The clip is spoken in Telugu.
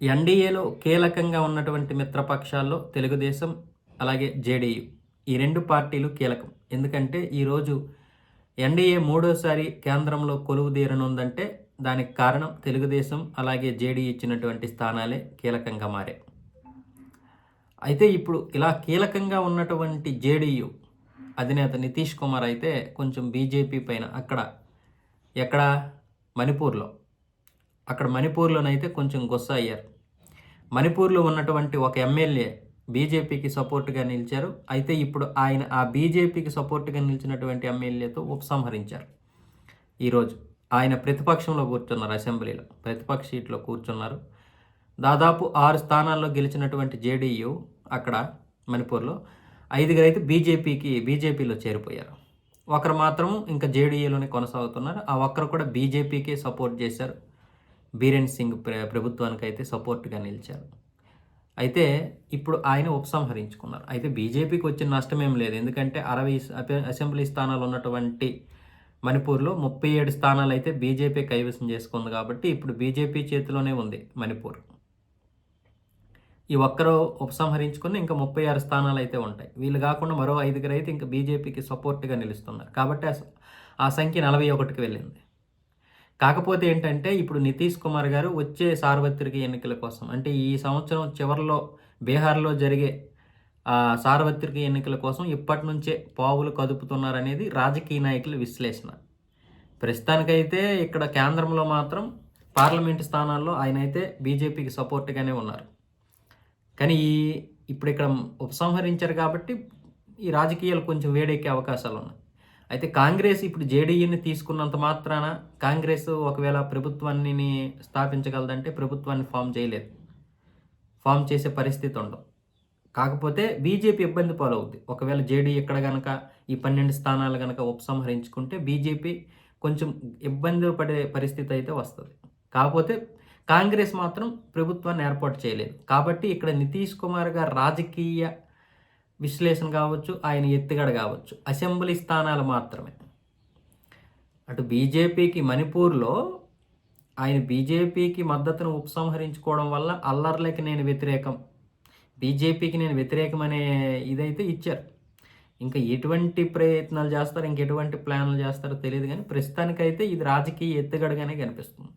ఎన్డీఏలో కీలకంగా ఉన్నటువంటి మిత్రపక్షాల్లో తెలుగుదేశం అలాగే జేడీయూ. ఈ రెండు పార్టీలు కీలకం. ఎందుకంటే ఈరోజు ఎన్డీఏ మూడోసారి కేంద్రంలో కొలువు తీరనుందంటే దానికి కారణం తెలుగుదేశం అలాగే జేడీ ఇచ్చినటువంటి స్థానాలే కీలకంగా మారాయి అయితే ఇప్పుడు ఇలా కీలకంగా ఉన్నటువంటి జేడీయూ అధినేత నితీష్ కుమార్ అయితే కొంచెం బీజేపీ పైన అక్కడ ఎక్కడ మణిపూర్లో అక్కడ మణిపూర్లోనైతే కొంచెం గుస్స అయ్యారు. మణిపూర్లో ఉన్నటువంటి ఒక ఎమ్మెల్యే బీజేపీకి సపోర్ట్గా నిలిచారు. అయితే ఇప్పుడు ఆయన ఆ బీజేపీకి సపోర్ట్గా నిలిచినటువంటి ఎమ్మెల్యేతో ఉపసంహరించారు. ఈరోజు ఆయన ప్రతిపక్షంలో కూర్చున్నారు అసెంబ్లీలో. ప్రతిపక్ష సీట్లో కూర్చున్నారు. దాదాపు ఆరు స్థానాల్లో గెలిచినటువంటి జేడీయూ అక్కడ మణిపూర్లో ఐదుగురు అయితే బీజేపీకి బీజేపీలో చేరిపోయారు. ఒకరు మాత్రం ఇంకా జేడీఏలోనే కొనసాగుతున్నారు. ఆ ఒక్కరు కూడా బీజేపీకే సపోర్ట్ చేశారు. బీరేన్ సింగ్ ప్ర ప్రభుత్వానికి అయితే సపోర్ట్గా నిలిచారు. అయితే ఇప్పుడు ఆయన ఉపసంహరించుకున్నారు. అయితే బీజేపీకి వచ్చిన నష్టం ఏం లేదు. ఎందుకంటే అరవై అసెంబ్లీ స్థానాలు ఉన్నటువంటి మణిపూర్లో ముప్పై ఏడు స్థానాలు అయితే బీజేపీ కైవసం చేసుకుంది కాబట్టి ఇప్పుడు బీజేపీ చేతిలోనే ఉంది మణిపూర్. ఈ ఒక్కరు ఉపసంహరించుకుని ఇంకా ముప్పై ఆరు స్థానాలు అయితే ఉంటాయి. వీళ్ళు కాకుండా మరో ఐదుగురు అయితే ఇంకా బీజేపీకి సపోర్ట్గా నిలుస్తున్నారు. కాబట్టి ఆ సంఖ్య నలభై ఒకటికి వెళ్ళింది. కాకపోతే ఏంటంటే ఇప్పుడు నితీష్ కుమార్ గారు వచ్చే సార్వత్రిక ఎన్నికల కోసం అంటే ఈ సంవత్సరం చివరిలో బీహార్లో జరిగే సార్వత్రిక ఎన్నికల కోసం ఇప్పటి నుంచే పావులు కదుపుతున్నారనేది రాజకీయ నాయకుల విశ్లేషణ. ప్రస్తుతానికైతే ఇక్కడ కేంద్రంలో మాత్రం పార్లమెంటు స్థానాల్లో ఆయన అయితే బీజేపీకి సపోర్ట్గానే ఉన్నారు. కానీ ఈ ఇప్పుడు ఇక్కడ ఉపసంహరించారు కాబట్టి ఈ రాజకీయాలు కొంచెం వేడెక్కే అవకాశాలు ఉన్నాయి అయితే కాంగ్రెస్ ఇప్పుడు జేడీయూని తీసుకున్నంత మాత్రాన కాంగ్రెస్ ఒకవేళ ప్రభుత్వాన్ని స్థాపించగలదంటే ప్రభుత్వాన్ని ఫామ్ చేయలేదు. ఫామ్ చేసే పరిస్థితి ఉండదు. కాకపోతే బీజేపీ ఇబ్బంది పాలవుద్ది. ఒకవేళ జేడీ ఇక్కడ కనుక ఈ పన్నెండు స్థానాలు కనుక ఉపసంహరించుకుంటే బీజేపీ కొంచెం ఇబ్బందులు పడే పరిస్థితి అయితే వస్తుంది. కాకపోతే కాంగ్రెస్ మాత్రం ప్రభుత్వాన్ని ఏర్పాటు చేయలేదు. కాబట్టి ఇక్కడ నితీష్ కుమార్ గారు రాజకీయ విశ్లేషణ కావచ్చు ఆయన ఎత్తుగడ కావచ్చు. అసెంబ్లీ స్థానాలు మాత్రమే. అటు బీజేపీకి మణిపూర్లో ఆయన బీజేపీకి మద్దతును ఉపసంహరించుకోవడం వల్ల అల్లర్లకి నేను వ్యతిరేకం. బీజేపీకి నేను వ్యతిరేకం అనే ఇదైతే ఇచ్చారు. ఇంకా ఎటువంటి ప్రయత్నాలు చేస్తారో ఇంకెటువంటి ప్లాన్లు చేస్తారో తెలియదు కానీ ప్రస్తుతానికైతే ఇది రాజకీయ ఎత్తుగడగానే కనిపిస్తుంది.